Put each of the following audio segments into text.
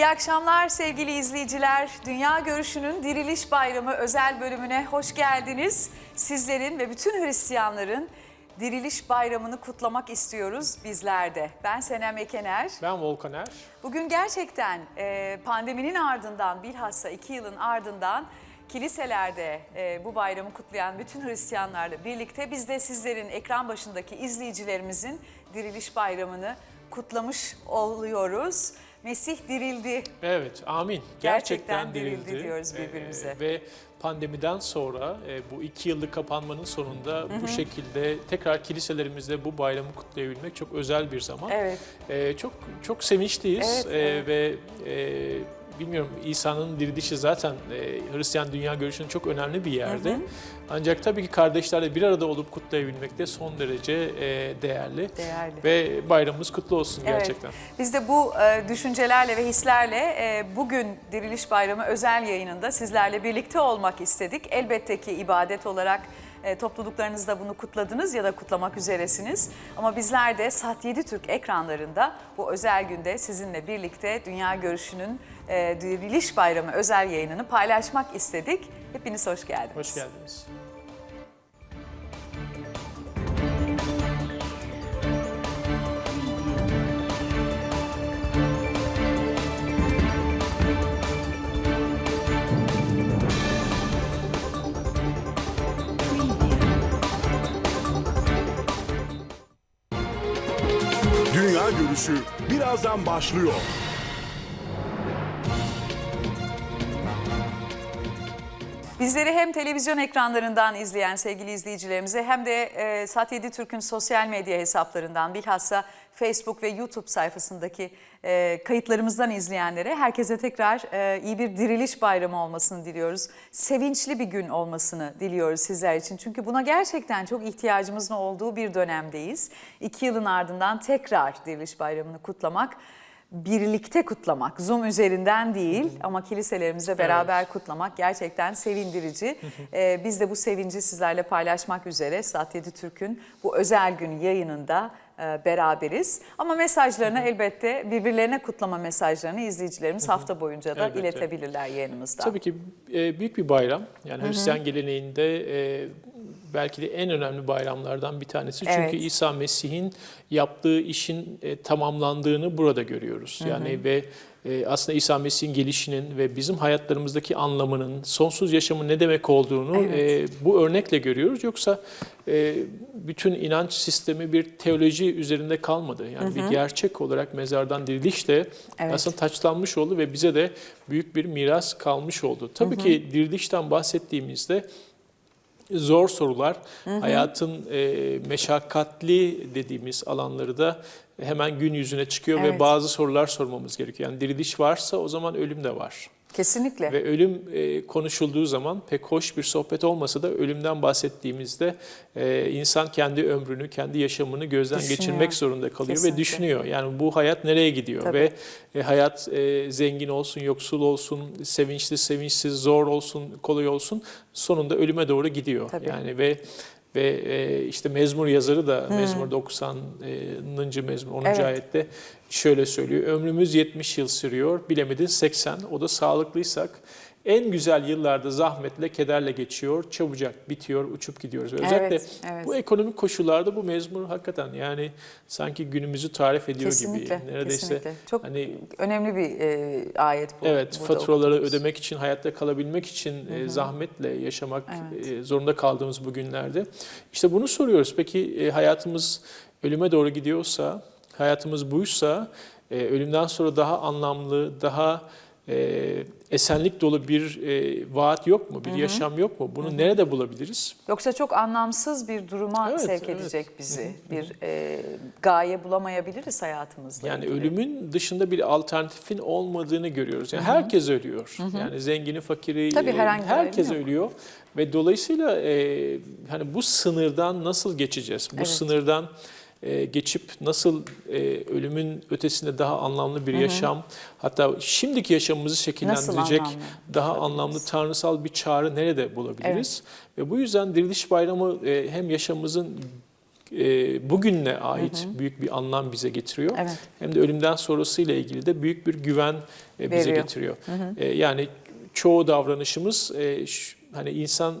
İyi akşamlar sevgili izleyiciler. Dünya Görüşü'nün Diriliş Bayramı özel bölümüne hoş geldiniz. Sizlerin ve bütün Hristiyanların Diriliş Bayramı'nı kutlamak istiyoruz bizler de. Ben Senem Ekener. Ben Volkan Er. Bugün gerçekten e, pandeminin ardından bilhassa iki yılın ardından kiliselerde e, bu bayramı kutlayan bütün Hristiyanlarla birlikte biz de sizlerin ekran başındaki izleyicilerimizin Diriliş Bayramı'nı kutlamış oluyoruz. Mesih dirildi. Evet, amin. Gerçekten Gerçekten, dirildi dirildi. diyoruz birbirimize. Ee, ve pandemiden sonra e, bu iki yıllık kapanmanın sonunda bu şekilde tekrar kiliselerimizde bu bayramı kutlayabilmek çok özel bir zaman. Evet. Ee, çok çok sevinçliyiz Evet, Ee, evet. ve e, bilmiyorum İsa'nın dirilişi zaten e, Hristiyan dünya görüşünün çok önemli bir yerde. Ancak tabii ki kardeşlerle bir arada olup kutlayabilmek de son derece e, değerli. Değerli. Ve bayramımız kutlu olsun Evet. gerçekten. Biz de bu e, düşüncelerle ve hislerle e, bugün Diriliş Bayramı özel yayınında sizlerle birlikte olmak istedik. Elbette ki ibadet olarak e, topluluklarınızda bunu kutladınız ya da kutlamak üzeresiniz. Ama bizler de Sat 7 Türk ekranlarında bu özel günde sizinle birlikte Dünya Görüşü'nün e, Diriliş Bayramı özel yayınını paylaşmak istedik. Hepiniz hoş geldiniz. Hoş geldiniz. Dünya Görüşü birazdan başlıyor. Bizleri hem televizyon ekranlarından izleyen sevgili izleyicilerimize hem de e, Sat 7 Türk'ün sosyal medya hesaplarından bilhassa Facebook ve YouTube sayfasındaki e, kayıtlarımızdan izleyenlere herkese tekrar e, iyi bir diriliş bayramı olmasını diliyoruz. Sevinçli bir gün olmasını diliyoruz sizler için. Çünkü buna gerçekten çok ihtiyacımızın olduğu bir dönemdeyiz. İki yılın ardından tekrar diriliş bayramını kutlamak birlikte kutlamak, Zoom üzerinden değil ama kiliselerimizle beraber kutlamak gerçekten sevindirici. Ee, biz de bu sevinci sizlerle paylaşmak üzere Sat 7 Türk'ün bu özel gün yayınında beraberiz. Ama mesajlarını elbette birbirlerine kutlama mesajlarını izleyicilerimiz hafta boyunca da Elbette. iletebilirler yayınımızda. Tabii ki e, büyük bir bayram. Yani Hristiyan geleneğinde e, belki de en önemli bayramlardan bir tanesi. Çünkü Evet. İsa Mesih'in yaptığı işin e, tamamlandığını burada görüyoruz. Yani ve e, aslında İsa Mesih'in gelişinin ve bizim hayatlarımızdaki anlamının, sonsuz yaşamın ne demek olduğunu Evet. e, bu örnekle görüyoruz. Yoksa e, bütün inanç sistemi bir teoloji üzerinde kalmadı. Yani bir gerçek olarak mezardan diriliş de Evet. aslında taçlanmış oldu ve bize de büyük bir miras kalmış oldu. Tabii ki dirilişten bahsettiğimizde zor sorular, hayatın e, meşakkatli dediğimiz alanları da hemen gün yüzüne çıkıyor Evet. ve bazı sorular sormamız gerekiyor. Yani diriliş varsa o zaman ölüm de var. Kesinlikle. Ve ölüm e, konuşulduğu zaman pek hoş bir sohbet olmasa da ölümden bahsettiğimizde e, insan kendi ömrünü, kendi yaşamını gözden Düşünüyor. geçirmek zorunda kalıyor Kesinlikle. ve düşünüyor. Yani bu hayat nereye gidiyor Tabii. ve e, hayat e, zengin olsun, yoksul olsun, sevinçli, sevinçsiz, zor olsun, kolay olsun sonunda ölüme doğru gidiyor. Tabii. Yani ve ve e, işte mezmur yazarı da mezmur 90. mezmur 10. Evet. ayette şöyle söylüyor. Ömrümüz 70 yıl sürüyor, bilemedin 80. O da sağlıklıysak en güzel yıllarda zahmetle, kederle geçiyor, çabucak bitiyor, uçup gidiyoruz. Özellikle Evet, evet. bu ekonomik koşullarda bu mezmur hakikaten yani sanki günümüzü tarif ediyor Kesinlikle. gibi. Neredeyse kesinlikle. Çok hani önemli bir e, ayet bu. Evet, faturaları okuduğumuz. ödemek için, hayatta kalabilmek için e, zahmetle yaşamak Evet. e, zorunda kaldığımız bu günlerde. İşte bunu soruyoruz. Peki e, hayatımız ölüme doğru gidiyorsa, hayatımız buysa, e, ölümden sonra daha anlamlı, daha e, esenlik dolu bir e, vaat yok mu? Bir yaşam yok mu? Bunu nerede bulabiliriz? Yoksa çok anlamsız bir duruma Evet, sevk evet. edecek bizi. Bir e, gaye bulamayabiliriz hayatımızda. Yani ölümün dışında bir alternatifin olmadığını görüyoruz. Yani herkes ölüyor. Yani zengini, fakiri, Tabii e, herhangi herkes yok. ölüyor. Ve dolayısıyla e, hani bu sınırdan nasıl geçeceğiz? Bu Evet. sınırdan e, geçip nasıl e, ölümün ötesinde daha anlamlı bir yaşam, hatta şimdiki yaşamımızı şekillendirecek anlamlı daha anlamlı tanrısal bir çağrı nerede bulabiliriz? Ve bu yüzden Diriliş Bayramı e, hem yaşamımızın e, bugünle ait büyük bir anlam bize getiriyor. Evet. Hem de ölümden sonrasıyla ilgili de büyük bir güven e, bize Veriyor. getiriyor. E, yani çoğu davranışımız e, ş- hani insan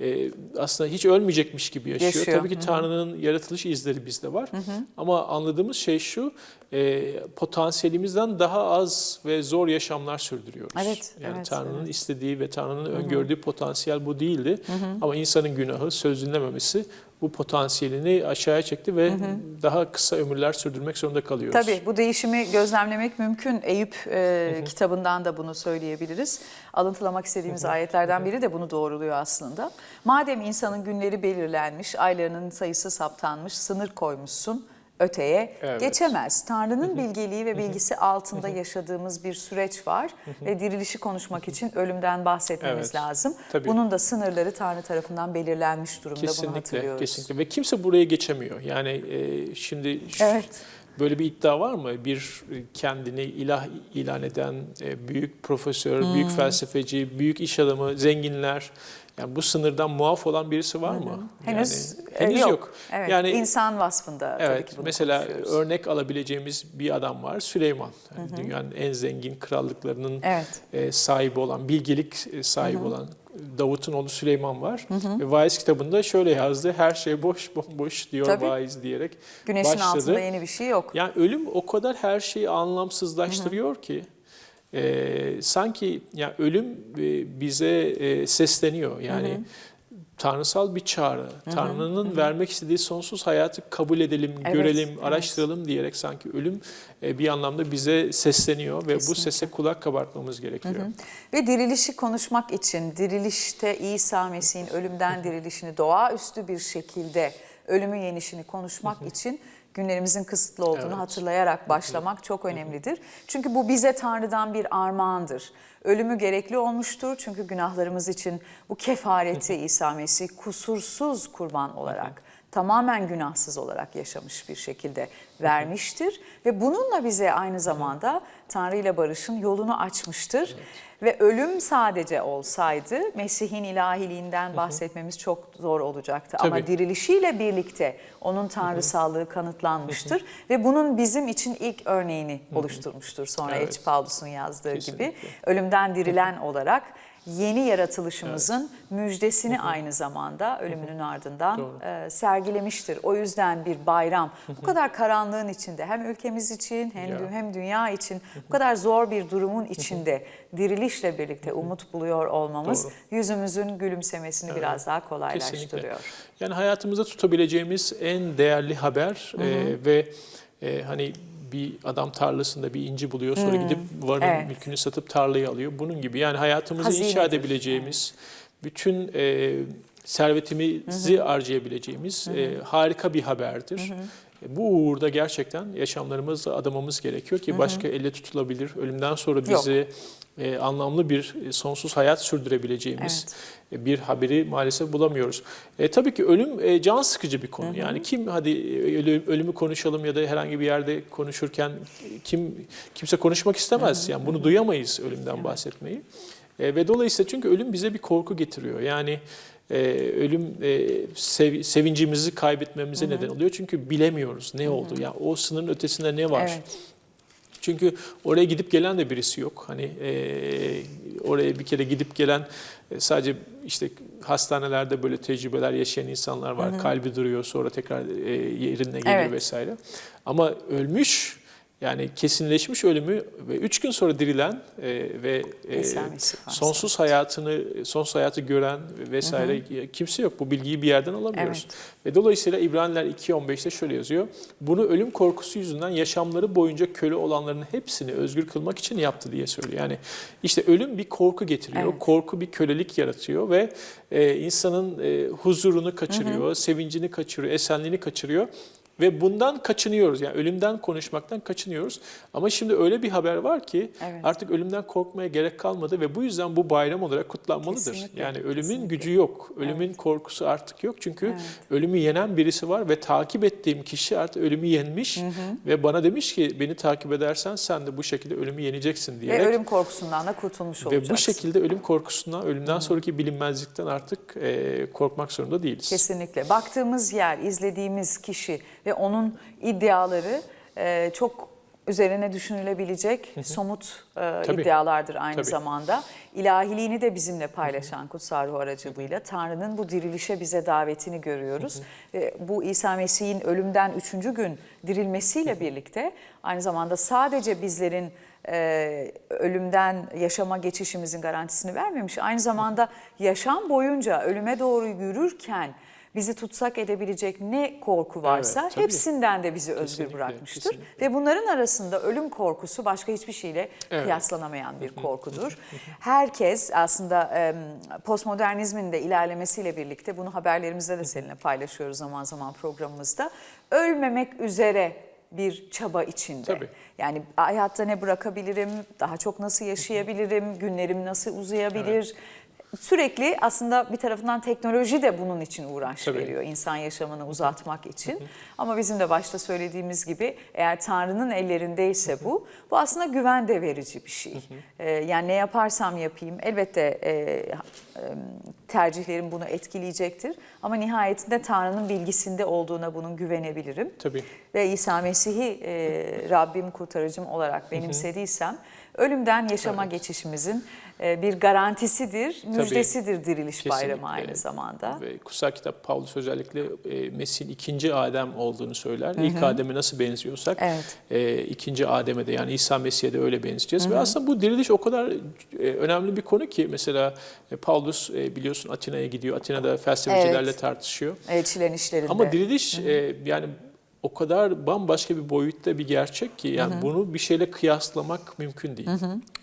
e, aslında hiç ölmeyecekmiş gibi yaşıyor. Yaşıyor. Tabii ki Tanrı'nın yaratılış izleri bizde var. Ama anladığımız şey şu, e, potansiyelimizden daha az ve zor yaşamlar sürdürüyoruz. Evet, yani evet, Tanrı'nın istediği ve Tanrı'nın öngördüğü potansiyel bu değildi. Ama insanın günahı, söz dinlememesi bu potansiyelini aşağıya çekti ve daha kısa ömürler sürdürmek zorunda kalıyoruz. Tabii bu değişimi gözlemlemek mümkün. Eyüp e, kitabından da bunu söyleyebiliriz. Alıntılamak istediğimiz ayetlerden biri de bunu doğruluyor aslında. Madem insanın günleri belirlenmiş, aylarının sayısı saptanmış, sınır koymuşsun öteye Evet. geçemez. Tanrı'nın bilgeliği ve bilgisi altında yaşadığımız bir süreç var ve dirilişi konuşmak için ölümden bahsetmemiz Evet, lazım. tabii. Bunun da sınırları Tanrı tarafından belirlenmiş durumda bunu Kesinlikle, hatırlıyoruz. kesinlikle. Ve kimse buraya geçemiyor. Yani e, şimdi Evet. böyle bir iddia var mı? Bir kendini ilah ilan eden e, büyük profesör, Hmm. büyük felsefeci, büyük iş adamı, zenginler, yani bu sınırdan muaf olan birisi var mı? Henüz, yani, e, henüz yok. yok. Evet, Yani insan vasfında tabii Evet, ki bunu mesela örnek alabileceğimiz bir adam var, Süleyman. Yani dünyanın en zengin krallıklarının Evet. e, sahibi olan, bilgelik e, sahibi olan Davut'un oğlu Süleyman var. Ve Vaiz kitabında şöyle yazdı, her şey boş bomboş diyor Tabii. Vaiz diyerek Güneşin başladı. altında yeni bir şey yok. Yani ölüm o kadar her şeyi anlamsızlaştırıyor ki e, sanki ya ölüm e, bize e, sesleniyor. Yani tanrısal bir çağrı. Tanrı'nın vermek istediği sonsuz hayatı kabul edelim, Evet, görelim, evet. araştıralım diyerek sanki ölüm e, bir anlamda bize sesleniyor ve bu Kesinlikle. sese kulak kabartmamız gerekiyor. Ve dirilişi konuşmak için, dirilişte İsa Mesih'in ölümden dirilişini doğaüstü bir şekilde ölümü yenişini konuşmak için günlerimizin kısıtlı olduğunu Evet. hatırlayarak başlamak çok önemlidir. Çünkü bu bize Tanrı'dan bir armağandır. Ölümü gerekli olmuştur çünkü günahlarımız için bu kefareti İsa Mesih kusursuz kurban olarak tamamen günahsız olarak yaşamış bir şekilde vermiştir ve bununla bize aynı zamanda Tanrı ile barışın yolunu açmıştır. Ve ölüm sadece olsaydı Mesih'in ilahiliğinden bahsetmemiz çok zor olacaktı. Ama Tabii. dirilişiyle birlikte onun tanrısallığı kanıtlanmıştır ve bunun bizim için ilk örneğini oluşturmuştur. Sonra Evet. Pavlus'un yazdığı gibi Kesinlikle. ölümden dirilen olarak yeni yaratılışımızın müjdesini aynı zamanda ölümünün ardından Doğru. e, sergilemiştir. O yüzden bir bayram bu kadar karanlığın içinde hem ülkemiz için hem, Ya. hem dünya için bu kadar zor bir durumun içinde dirilişle birlikte umut buluyor olmamız Doğru. yüzümüzün gülümsemesini biraz daha kolaylaştırıyor. Kesinlikle. Yani hayatımızda tutabileceğimiz en değerli haber e, ve e, hani bir adam tarlasında bir inci buluyor sonra gidip varın Evet. mülkünü satıp tarlayı alıyor. Bunun gibi yani hayatımızı inşa Hazinedir. edebileceğimiz bütün e, servetimizi harcayabileceğimiz e, harika bir haberdir. E, Bu uğurda gerçekten yaşamlarımızı adamamız gerekiyor ki başka elle tutulabilir, ölümden sonra bizi e, anlamlı bir e, sonsuz hayat sürdürebileceğimiz e, bir haberi maalesef bulamıyoruz. E, tabii ki ölüm e, can sıkıcı bir konu. Yani kim hadi e, ölü- ölümü konuşalım ya da herhangi bir yerde konuşurken kim kimse konuşmak istemez. Yani bunu duyamayız ölümden bahsetmeyi. E, ve dolayısıyla çünkü ölüm bize bir korku getiriyor. Yani e, ölüm e, sev- sevincimizi kaybetmemize neden oluyor. Çünkü bilemiyoruz ne oldu. Yani o sınırın ötesinde ne var? Evet. Çünkü oraya gidip gelen de birisi yok. Hani e, oraya bir kere gidip gelen e, sadece işte hastanelerde böyle tecrübeler yaşayan insanlar var. Kalbi duruyor sonra tekrar e, yerine geliyor Evet. vesaire. Ama ölmüş yani kesinleşmiş ölümü ve üç gün sonra dirilen e, ve e, sonsuz hayatını, sonsuz hayatı gören vesaire kimse yok. Bu bilgiyi bir yerden alamıyoruz. Evet. Ve dolayısıyla İbraniler 2.15'te şöyle yazıyor. Bunu ölüm korkusu yüzünden yaşamları boyunca köle olanların hepsini özgür kılmak için yaptı diye söylüyor. Yani işte ölüm bir korku getiriyor. Evet. Korku bir kölelik yaratıyor ve e, insanın e, huzurunu kaçırıyor, sevincini kaçırıyor, esenliğini kaçırıyor. Ve bundan kaçınıyoruz. Yani ölümden konuşmaktan kaçınıyoruz. Ama şimdi öyle bir haber var ki Evet. artık ölümden korkmaya gerek kalmadı ve bu yüzden bu bayram olarak kutlanmalıdır. Kesinlikle, Yani ölümün kesinlikle. gücü yok. Ölümün korkusu artık yok. Çünkü Evet. ölümü yenen birisi var ve takip ettiğim kişi artık ölümü yenmiş ve bana demiş ki beni takip edersen sen de bu şekilde ölümü yeneceksin diyerek. Ve ölüm korkusundan da kurtulmuş Ve olacağız. bu şekilde ölüm korkusundan, ölümden sonraki bilinmezlikten artık e, korkmak zorunda değiliz. Kesinlikle. Baktığımız yer, izlediğimiz kişi ve onun iddiaları e, çok üzerine düşünülebilecek somut e, Tabii. iddialardır aynı Tabii. zamanda. İlahiliğini de bizimle paylaşan kutsal ruh aracılığıyla Tanrı'nın bu dirilişe bize davetini görüyoruz. Ve bu İsa Mesih'in ölümden üçüncü gün dirilmesiyle birlikte aynı zamanda sadece bizlerin e, ölümden yaşama geçişimizin garantisini vermemiş. Aynı zamanda yaşam boyunca ölüme doğru yürürken bizi tutsak edebilecek ne korku varsa Evet, tabii. hepsinden de bizi özgür Kesinlikle, bırakmıştır. kesinlikle. Ve bunların arasında ölüm korkusu başka hiçbir şeyle Evet. kıyaslanamayan bir korkudur. Herkes aslında postmodernizmin de ilerlemesiyle birlikte bunu haberlerimizde de seninle paylaşıyoruz zaman zaman programımızda. Ölmemek üzere bir çaba içinde. Tabii. Yani hayatta ne bırakabilirim, daha çok nasıl yaşayabilirim, günlerim nasıl uzayabilir? Sürekli aslında bir tarafından teknoloji de bunun için uğraş Tabii. veriyor insan yaşamını uzatmak için. Ama bizim de başta söylediğimiz gibi eğer Tanrı'nın ellerindeyse bu, bu aslında güven de verici bir şey. Ee, yani ne yaparsam yapayım elbette e, e, tercihlerim bunu etkileyecektir. Ama nihayetinde Tanrı'nın bilgisinde olduğuna bunun güvenebilirim. Tabii. Ve İsa Mesih'i e, Rabbim kurtarıcım olarak benimsediysem ölümden yaşama geçişimizin e, bir garantisidir, müjdesidir diriliş bayramı Kesinlikle. aynı zamanda. Ve kutsal kitap Paulus özellikle e, Mesih'in ikinci Adem olduğunu söyler. İlk Adem'e nasıl benziyorsak Evet. e, ikinci Adem'e de yani İsa Mesih'e de öyle benzeyeceğiz. Ve aslında bu diriliş o kadar e, önemli bir konu ki mesela e, Paulus e, biliyorsun Atina'ya gidiyor. Atina'da felsefecilerle Evet. tartışıyor. Elçilerin işlerinde. Ama diriliş e, yani o kadar bambaşka bir boyutta bir gerçek ki yani bunu bir şeyle kıyaslamak mümkün değil.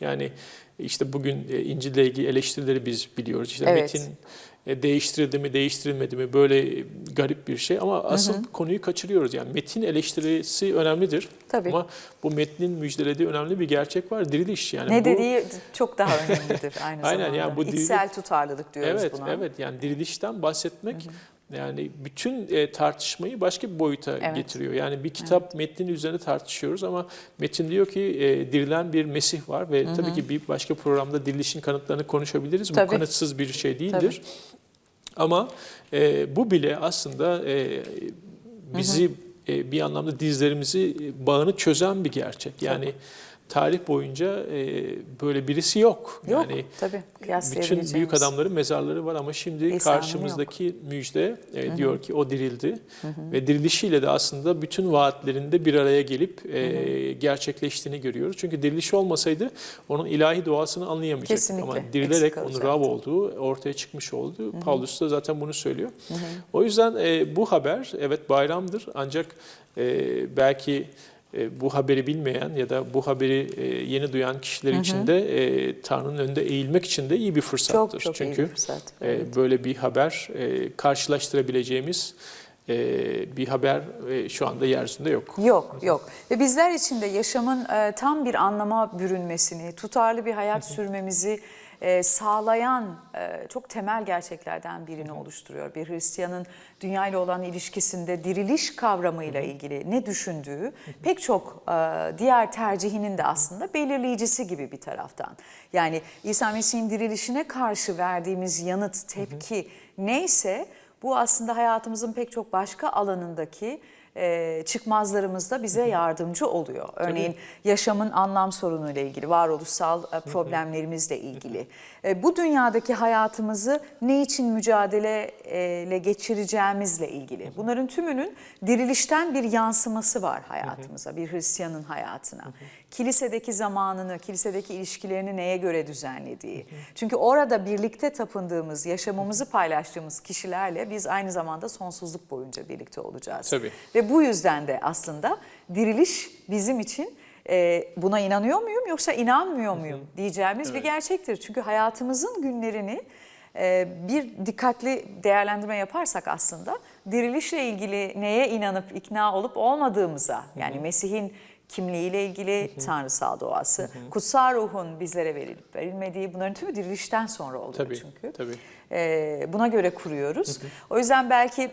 Yani işte bugün e, İncil'le ilgili eleştirileri biz biliyoruz. İşte Evet. metin e, değiştirildi mi, değiştirilmedi mi böyle e, garip bir şey ama asıl konuyu kaçırıyoruz. Yani metin eleştirisi önemlidir. Tabii. Ama bu metnin müjdelediği önemli bir gerçek var. Diriliş yani. ne bu, dediği çok daha önemlidir aynı Aynen, zamanda. yani bu diriliş- İçsel tutarlılık diyoruz Evet, buna. evet. Yani dirilişten bahsetmek yani bütün e, tartışmayı başka bir boyuta Evet. getiriyor. Yani bir kitap metninin üzerine tartışıyoruz ama metin diyor ki e, dirilen bir Mesih var ve tabii ki bir başka programda dirilişin kanıtlarını konuşabiliriz. Tabii. Bu kanıtsız bir şey değildir. Ama e, bu bile aslında e, bizi e, bir anlamda dizlerimizi e, bağını çözen bir gerçek. Yani tarih boyunca e, böyle birisi yok. Yok yani tabii bütün büyük adamların mezarları var ama şimdi İsa'nın karşımızdaki müjde e, diyor ki o dirildi. Ve dirilişiyle de aslında bütün vaatlerinde bir araya gelip e, gerçekleştiğini görüyoruz. Çünkü diriliş olmasaydı onun ilahi doğasını anlayamayacaktık Kesinlikle, ama dirilerek onun. Rab olduğu ortaya çıkmış oldu. Paulus da zaten bunu söylüyor. O yüzden e, bu haber evet bayramdır. Ancak e, belki bu haberi bilmeyen ya da bu haberi e, yeni duyan kişiler için de e, Tanrı'nın önünde eğilmek için de iyi bir fırsattır. çok çok iyi Çünkü bir fırsat. e, Evet. böyle bir haber e, karşılaştırabileceğimiz e, bir haber e, şu anda yeryüzünde yok. Yok, yok. Ve bizler için de yaşamın e, tam bir anlama bürünmesini, tutarlı bir hayat sürmemizi e, sağlayan e, çok temel gerçeklerden birini oluşturuyor. Bir Hristiyanın dünya ile olan ilişkisinde diriliş kavramıyla ilgili ne düşündüğü pek çok e, diğer tercihinin de aslında belirleyicisi gibi bir taraftan. Yani İsa Mesih'in dirilişine karşı verdiğimiz yanıt, tepki neyse bu aslında hayatımızın pek çok başka alanındaki e, çıkmazlarımızda bize yardımcı oluyor. Örneğin yaşamın anlam sorunuyla ilgili, varoluşsal e, problemlerimizle ilgili. E, bu dünyadaki hayatımızı ne için mücadeleyle geçireceğimizle ilgili. Bunların tümünün dirilişten bir yansıması var hayatımıza, bir Hristiyanın hayatına. Kilisedeki zamanını, kilisedeki ilişkilerini neye göre düzenlediği. Çünkü orada birlikte tapındığımız, yaşamımızı paylaştığımız kişilerle biz aynı zamanda sonsuzluk boyunca birlikte olacağız. Tabii. Ve bu yüzden de aslında diriliş bizim için e, buna inanıyor muyum yoksa inanmıyor muyum diyeceğimiz bir gerçektir. Çünkü hayatımızın günlerini e, bir dikkatli değerlendirme yaparsak aslında dirilişle ilgili neye inanıp ikna olup olmadığımıza yani Mesih'in kimliğiyle ilgili tanrısal doğası, kutsal ruhun bizlere verilip verilmediği bunların tümü dirilişten sonra oluyor Tabii, çünkü. tabii. Ee, buna göre kuruyoruz. O yüzden belki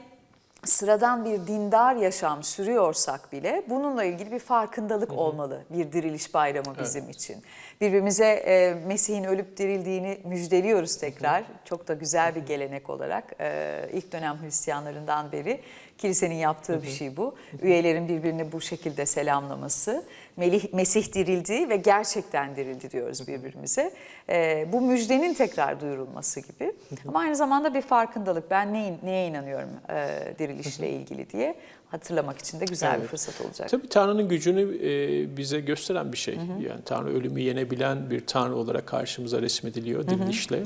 sıradan bir dindar yaşam sürüyorsak bile bununla ilgili bir farkındalık olmalı bir diriliş bayramı bizim için. Birbirimize e, Mesih'in ölüp dirildiğini müjdeliyoruz tekrar. Çok da güzel bir gelenek olarak e, ilk dönem Hristiyanlarından beri kilisenin yaptığı bir şey bu. Üyelerin birbirini bu şekilde selamlaması. Melih, Mesih dirildi ve gerçekten dirildi diyoruz birbirimize. E, bu müjdenin tekrar duyurulması gibi. Ama aynı zamanda bir farkındalık. Ben neye, neye inanıyorum e, dirilişle ilgili diye hatırlamak için de güzel bir Evet. fırsat olacak. Tabii Tanrı'nın gücünü e, bize gösteren bir şey. Yani Tanrı ölümü yenebilen bir Tanrı olarak karşımıza resmediliyor dirilişle.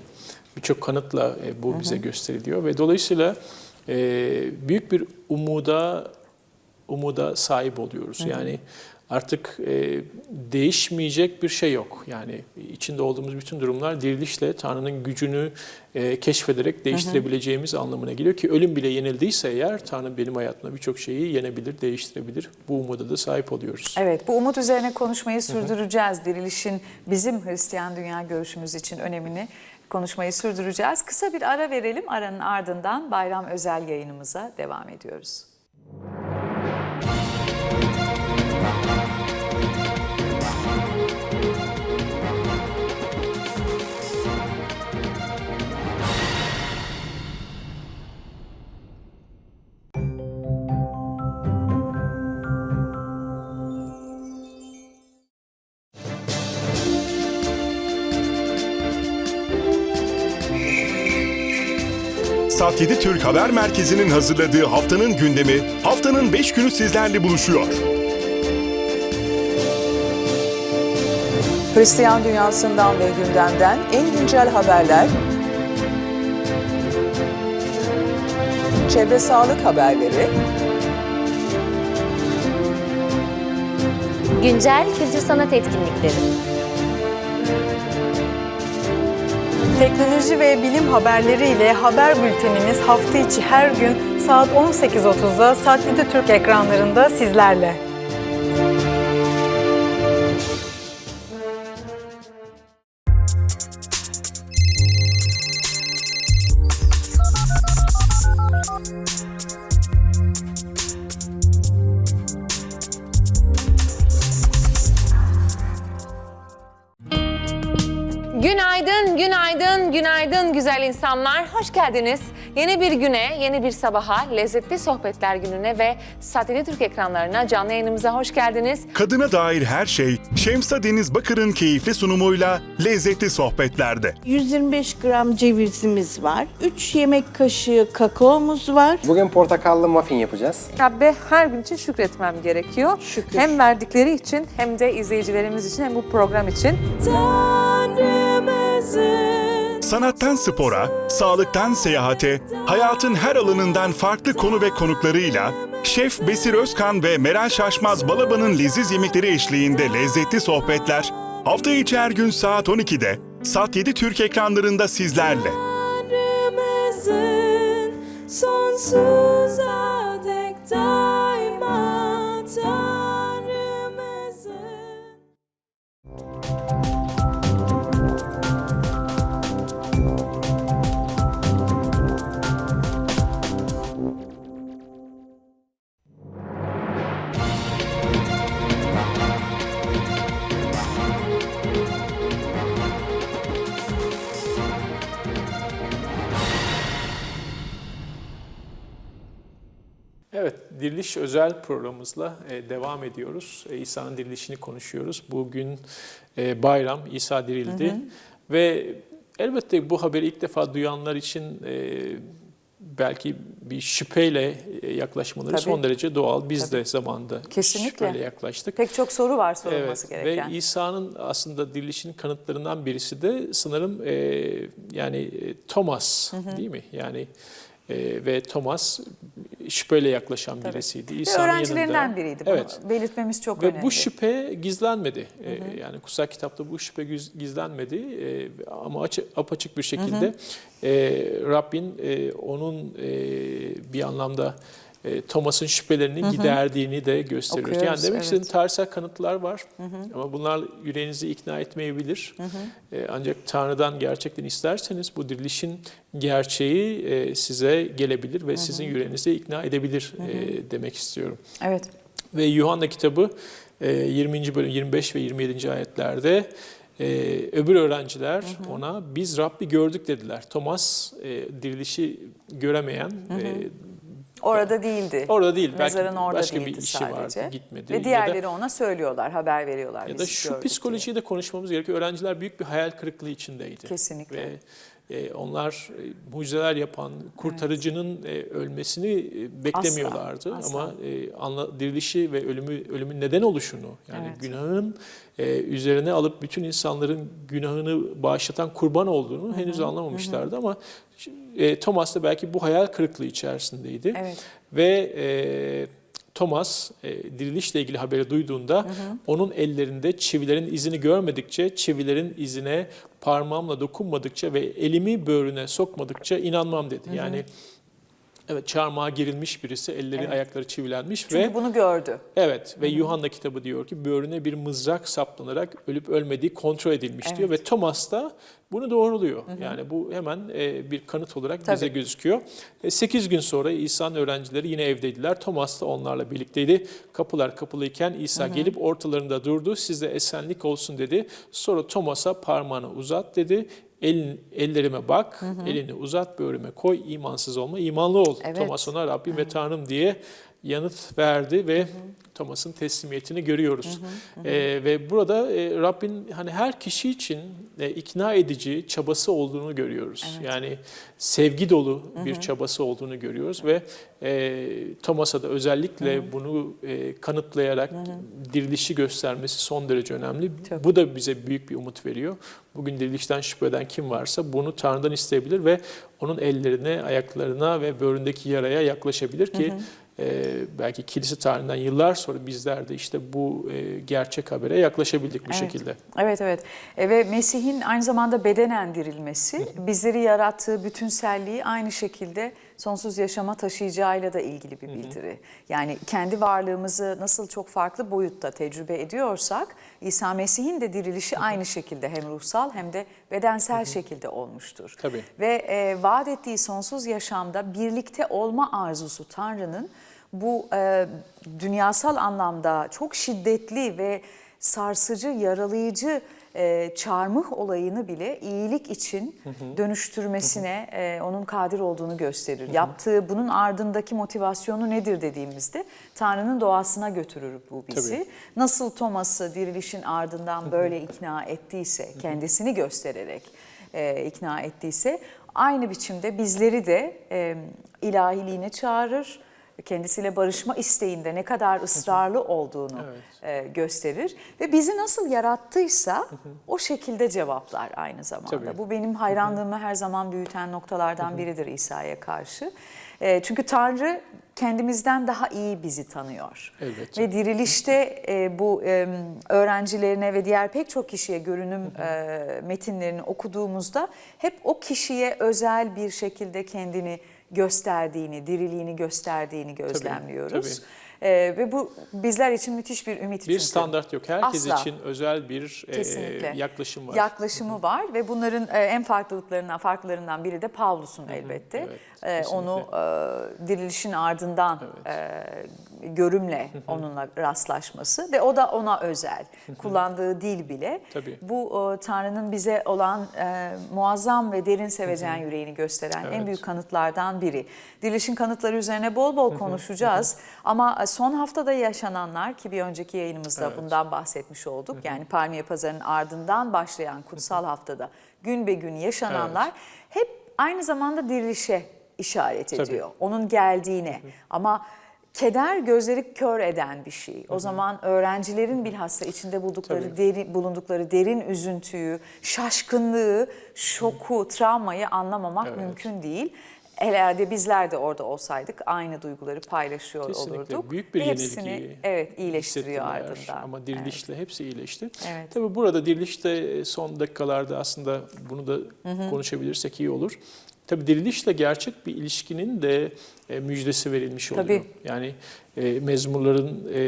Birçok kanıtla e, bu bize gösteriliyor ve dolayısıyla e, büyük bir umuda umuda sahip oluyoruz. Yani artık e, değişmeyecek bir şey yok. Yani içinde olduğumuz bütün durumlar dirilişle Tanrı'nın gücünü e, keşfederek değiştirebileceğimiz anlamına geliyor ki ölüm bile yenildiyse eğer Tanrı benim hayatımda birçok şeyi yenebilir, değiştirebilir. Bu umuda da sahip oluyoruz. Evet, bu umut üzerine konuşmayı sürdüreceğiz. Dirilişin bizim Hristiyan dünya görüşümüz için önemini konuşmayı sürdüreceğiz. Kısa bir ara verelim. Aranın ardından bayram özel yayınımıza devam ediyoruz. Sat 7 Türk Haber Merkezi'nin hazırladığı haftanın gündemi haftanın 5 günü sizlerle buluşuyor. Hristiyan dünyasından ve gündemden en güncel haberler, çevre sağlık haberleri, Güncel kültür sanat etkinlikleri. Teknoloji ve bilim haberleriyle haber bültenimiz hafta içi her gün saat 18.30'da Saat 7 Türk ekranlarında sizlerle. İnsanlar. Hoş geldiniz. Yeni bir güne, yeni bir sabaha, lezzetli sohbetler gününe ve Sateli Türk ekranlarına canlı yayınımıza hoş geldiniz. Kadına dair her şey Şemsa Deniz Bakır'ın keyifli sunumuyla lezzetli sohbetlerde. 125 gram cevizimiz var. 3 yemek kaşığı kakaomuz var. Bugün portakallı muffin yapacağız. Rabbe her gün için şükretmem gerekiyor. Şükür. Hem verdikleri için hem de izleyicilerimiz için hem bu program için. Sanattan spora, sağlıktan seyahate, hayatın her alanından farklı konu ve konuklarıyla Şef Besir Özkan ve Meral Şaşmaz Balaba'nın leziz yemekleri eşliğinde lezzetli sohbetler hafta içi her gün saat 12'de Sat 7 Türk ekranlarında sizlerle. sonsuza dek daima Diriliş özel programımızla e, devam ediyoruz. E, İsa'nın dirilişini konuşuyoruz. Bugün e, bayram, İsa dirildi. Ve elbette bu haberi ilk defa duyanlar için belki bir şüpheyle yaklaşmaları Tabii. son derece doğal. Biz de zamanında Kesinlikle. şüpheyle yaklaştık. Pek çok soru var sorulması Evet gereken. ve İsa'nın aslında dirilişinin kanıtlarından birisi de sanırım e, yani Thomas değil mi? Yani e, ve Thomas şüpheyle yaklaşan birisiydi. Ve İsa'nın öğrencilerinden yanında- biriydi. Bunu Evet. belirtmememiz çok Ve önemli. bu şüphe gizlenmedi. Ee, yani kutsal kitapta bu şüphe gizlenmedi Ee, ama açı, apaçık bir şekilde e, Rabbin e, onun e, bir anlamda e, Thomas'ın şüphelerini giderdiğini de gösteriyor. Okuyoruz, Yani demek evet. istediğim tarihsel kanıtlar var ama bunlar yüreğinizi ikna etmeyebilir. E, ancak Tanrı'dan gerçekten isterseniz bu dirilişin gerçeği e, size gelebilir ve sizin yüreğinizi ikna edebilir e, demek istiyorum. Evet. Ve Yuhanna kitabı e, 20. bölüm 25 ve 27. ayetlerde e, öbür öğrenciler ona biz Rabbi gördük dediler. Thomas e, dirilişi göremeyen e, Orada değildi. orada değil belki Mezarın orada başka bir değildi işi sadece. vardı gitmedi. Ve Ya da- diğerleri ona söylüyorlar, haber veriyorlar. ya da şu gördük diye. psikolojiyi de konuşmamız gerekiyor. Öğrenciler büyük bir hayal kırıklığı içindeydi. Kesinlikle. Ve e, onlar e, mucizeler yapan kurtarıcının e, ölmesini e, beklemiyorlardı. Asla, Ama e, anla, dirilişi ve ölümü ölümün neden oluşunu yani Evet. günahın e, üzerine alıp bütün insanların günahını bağışlatan kurban olduğunu henüz anlamamışlardı ama e, Thomas da belki bu hayal kırıklığı içerisindeydi. Evet. Ve e, Thomas e, dirilişle ilgili haberi duyduğunda onun ellerinde çivilerin izini görmedikçe, çivilerin izine parmağımla dokunmadıkça ve elimi böğrüne sokmadıkça inanmam dedi. Yani evet çarmıha girilmiş birisi, elleri Evet. ayakları çivilenmiş Çünkü ve bunu gördü. Evet ve Yuhanna kitabı diyor ki böğrüne bir mızrak saplanarak ölüp ölmediği kontrol edilmiş Evet. diyor ve Thomas da bunu doğruluyor. Yani bu hemen e, bir kanıt olarak bize Tabii. gözüküyor. 8 gün sonra İsa'nın öğrencileri yine evdeydiler. Thomas da onlarla birlikteydi. Kapılar kapalıyken İsa gelip ortalarında durdu. Size esenlik olsun dedi. Sonra Thomas'a parmağını uzat dedi. Elin, ellerime bak, elini uzat, böğrüme koy, imansız olma, imanlı ol. Evet. Thomas ona Rabbim ve Tanrım diye yanıt verdi ve Thomas'ın teslimiyetini görüyoruz. Ee, ve burada e, Rabbin hani her kişi için e, ikna edici çabası olduğunu görüyoruz. Yani sevgi dolu bir çabası olduğunu görüyoruz ve e, Thomas'a da özellikle bunu e, kanıtlayarak dirilişi göstermesi son derece önemli. Tabii. Bu da bize büyük bir umut veriyor. Bugün dirilişten şüphe eden kim varsa bunu Tanrı'dan isteyebilir ve onun ellerine, ayaklarına ve böğründeki yaraya yaklaşabilir ki e, belki kilise tarihinden yıllar sonra bizler de işte bu e, gerçek habere yaklaşabildik bu Evet. şekilde. Evet evet E, ve Mesih'in aynı zamanda bedenen dirilmesi bizleri yarattığı bütünselliği aynı şekilde sonsuz yaşama taşıyacağıyla da ilgili bir bildiri. Yani kendi varlığımızı nasıl çok farklı boyutta tecrübe ediyorsak İsa Mesih'in de dirilişi aynı şekilde hem ruhsal hem de bedensel şekilde olmuştur. Tabii. Ve e, vaat ettiği sonsuz yaşamda birlikte olma arzusu Tanrı'nın bu e, dünyasal anlamda çok şiddetli ve sarsıcı, yaralayıcı e, çarmıh olayını bile iyilik için dönüştürmesine e, onun kadir olduğunu gösterir. Yaptığı bunun ardındaki motivasyonu nedir dediğimizde Tanrı'nın doğasına götürür bu bizi. Tabii. Nasıl Thomas'ı dirilişin ardından böyle ikna ettiyse, kendisini göstererek e, ikna ettiyse aynı biçimde bizleri de e, ilahiliğine çağırır. Kendisiyle barışma isteğinde ne kadar ısrarlı olduğunu e, gösterir ve bizi nasıl yarattıysa o şekilde cevaplar aynı zamanda. Tabii. Bu benim hayranlığımı her zaman büyüten noktalardan biridir İsa'ya karşı. E, çünkü Tanrı kendimizden daha iyi bizi tanıyor. Elbette. Ve dirilişte e, bu e, öğrencilerine ve diğer pek çok kişiye görünüm e, metinlerini okuduğumuzda hep o kişiye özel bir şekilde kendini gösterdiğini, diriliğini gösterdiğini gözlemliyoruz. tabii. E, ve bu bizler için müthiş bir ümit Bir çünkü. standart yok. Herkes Asla. için özel bir e, yaklaşım var. Yaklaşımı var ve bunların e, en farklılıklarından farklarından biri de Pavlus'un elbette. evet, E, onu e, dirilişin ardından e, görümle onunla rastlaşması ve o da ona özel. Kullandığı dil bile Tabii. bu e, Tanrı'nın bize olan e, muazzam ve derin sevecen yüreğini gösteren en Evet. büyük kanıtlardan biri. Dirilişin kanıtları üzerine bol bol konuşacağız ama son haftada yaşananlar ki bir önceki yayınımızda Evet. bundan bahsetmiş olduk. Yani Palmiye Pazarı'nın ardından başlayan kutsal haftada gün be gün yaşananlar hep aynı zamanda dirilişe işaret Tabii. ediyor. Onun geldiğine ama keder gözleri kör eden bir şey. O zaman öğrencilerin bilhassa içinde buldukları derin, bulundukları derin üzüntüyü, şaşkınlığı, şoku, travmayı anlamamak Evet. mümkün değil. herhalde bizler de orada olsaydık aynı duyguları paylaşıyor Kesinlikle olurduk. büyük bir Hepsini, evet iyileştiriyor ardından. Ama dirilişle hepsi iyileşti. Evet. Tabii burada dirilişte son dakikalarda aslında bunu da konuşabilirsek iyi olur. Tabii dirilişle gerçek bir ilişkinin de e, müjdesi verilmiş oluyor. Tabii. Yani e, mezmurların e,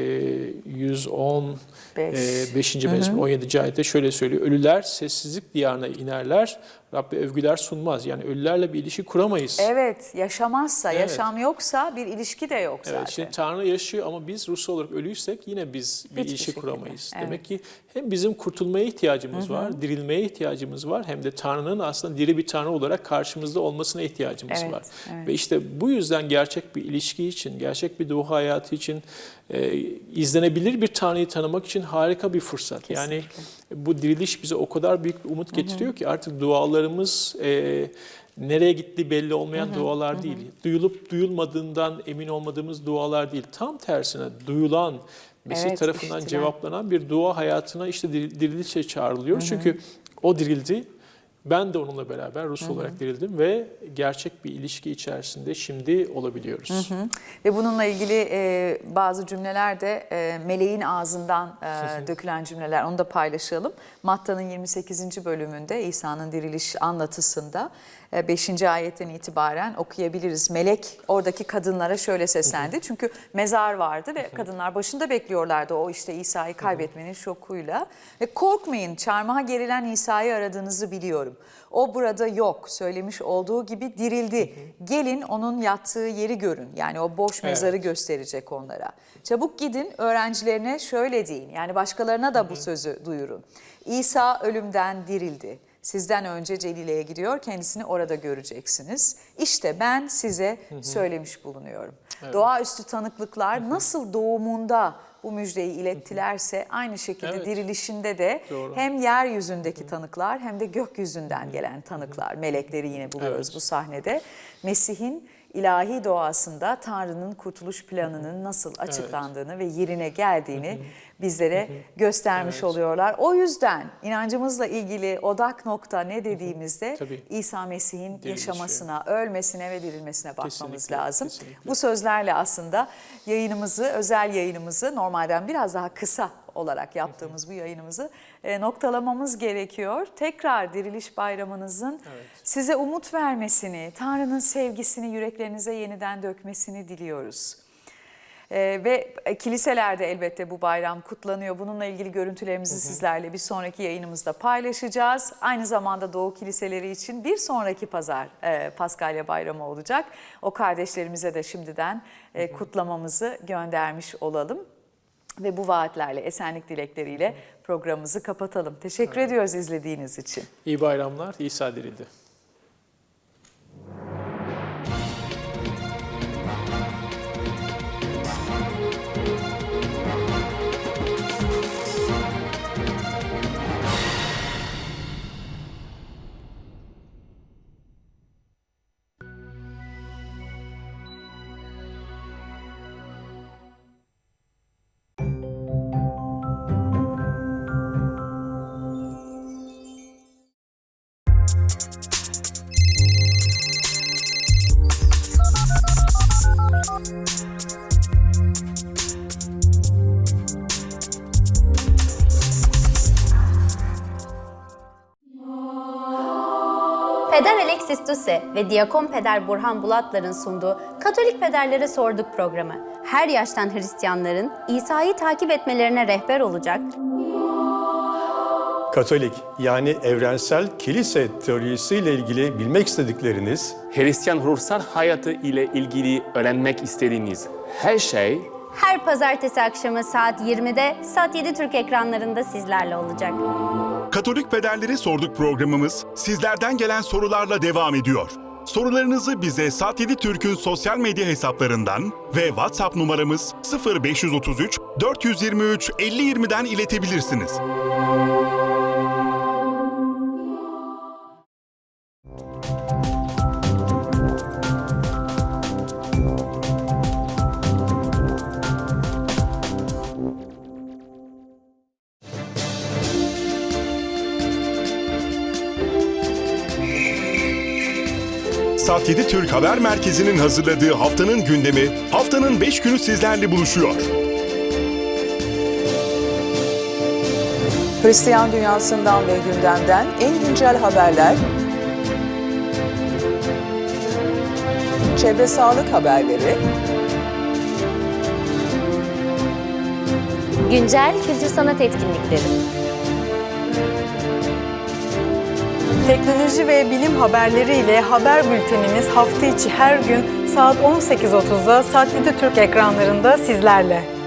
110 Beş. e, 5. mezmur 17. ayette şöyle söylüyor. Ölüler sessizlik diyarına inerler. Rabbe övgüler sunmaz. Yani ölülerle bir ilişki kuramayız. Evet, yaşamazsa, Evet. yaşam yoksa bir ilişki de yok zaten. Evet, şimdi Tanrı yaşıyor ama biz Rus olarak ölüysek yine biz bir Hiçbir ilişki şekilde, kuramayız. evet. Demek ki hem bizim kurtulmaya ihtiyacımız var, dirilmeye ihtiyacımız var hem de Tanrı'nın aslında diri bir Tanrı olarak karşımızda olmasına ihtiyacımız Evet, var. evet. Ve işte bu yüzden gerçek bir ilişki için, gerçek bir dua hayatı için, e, izlenebilir bir Tanrı'yı tanımak için harika bir fırsat. Yani bu diriliş bize o kadar büyük bir umut getiriyor ki artık dualarımız e, nereye gitti belli olmayan dualar değil. Duyulup duyulmadığından emin olmadığımız dualar değil. Tam tersine duyulan, Mesih Evet, tarafından işitilen. cevaplanan bir dua hayatına işte dir- dirilişe çağrılıyor. Çünkü o dirildi. Ben de onunla beraber Rus olarak dirildim ve gerçek bir ilişki içerisinde şimdi olabiliyoruz. Ve bununla ilgili e, bazı cümleler de e, meleğin ağzından e, dökülen cümleler. Onu da paylaşalım. Matta'nın 28. bölümünde İsa'nın diriliş anlatısında 5. ayetten itibaren okuyabiliriz. Melek oradaki kadınlara şöyle seslendi. Çünkü mezar vardı ve kadınlar başında bekliyorlardı o işte İsa'yı kaybetmenin şokuyla. Ve korkmayın çarmıha gerilen İsa'yı aradığınızı biliyorum. O burada yok. Söylemiş olduğu gibi dirildi. Gelin onun yattığı yeri görün. Yani o boş mezarı gösterecek onlara. Çabuk gidin öğrencilerine şöyle deyin. Yani başkalarına da bu sözü duyurun. İsa ölümden dirildi. Sizden önce Celile'ye gidiyor. Kendisini orada göreceksiniz. İşte ben size söylemiş bulunuyorum. Doğaüstü tanıklıklar nasıl doğumunda bu müjdeyi ilettilerse aynı şekilde Evet. dirilişinde de Doğru. hem yeryüzündeki tanıklar hem de gökyüzünden gelen tanıklar, melekleri yine buluyoruz Evet. bu sahnede. Mesih'in ilahi doğasında Tanrı'nın kurtuluş planının nasıl açıklandığını ve yerine geldiğini bizlere göstermiş Evet. oluyorlar. O yüzden inancımızla ilgili odak nokta ne dediğimizde Tabii. İsa Mesih'in yaşamasına, ölmesine ve dirilmesine bakmamız Kesinlikle, lazım. kesinlikle. Bu sözlerle aslında yayınımızı, özel yayınımızı normalden biraz daha kısa olarak yaptığımız bu yayınımızı e, noktalamamız gerekiyor. Tekrar Diriliş Bayramınızın size umut vermesini, Tanrı'nın sevgisini yüreklerinize yeniden dökmesini diliyoruz. Ee, ve kiliselerde elbette bu bayram kutlanıyor. Bununla ilgili görüntülerimizi sizlerle bir sonraki yayınımızda paylaşacağız. Aynı zamanda Doğu kiliseleri için bir sonraki pazar e, Paskalya bayramı olacak. O kardeşlerimize de şimdiden e, kutlamamızı göndermiş olalım. Ve bu vaatlerle, esenlik dilekleriyle programımızı kapatalım. Teşekkür ediyoruz izlediğiniz için. İyi bayramlar, İsa dirildi. Peder Alexis Duse ve Diyakon Peder Burhan Bulatlar'ın sunduğu Katolik Pederlere Sorduk programı her yaştan Hristiyanların İsa'yı takip etmelerine rehber olacak, Katolik yani evrensel kilise teorisiyle ilgili bilmek istedikleriniz? Hristiyan ruhsal hayatı ile ilgili öğrenmek istediğiniz her şey her pazartesi akşamı saat 20'de Sat 7 Türk ekranlarında sizlerle olacak. Katolik Pederleri Sorduk programımız sizlerden gelen sorularla devam ediyor. Sorularınızı bize Sat 7 Türk'ün sosyal medya hesaplarından ve WhatsApp numaramız 0533 423 5020'den iletebilirsiniz. Sat 7 Türk Haber Merkezi'nin hazırladığı haftanın gündemi haftanın 5 günü sizlerle buluşuyor. Hristiyan dünyasından ve gündemden en güncel haberler, çevre sağlık haberleri, Güncel kültür sanat etkinlikleri. Teknoloji ve bilim haberleriyle haber bültenimiz hafta içi her gün saat 18.30'da Saat 7 Türk ekranlarında sizlerle.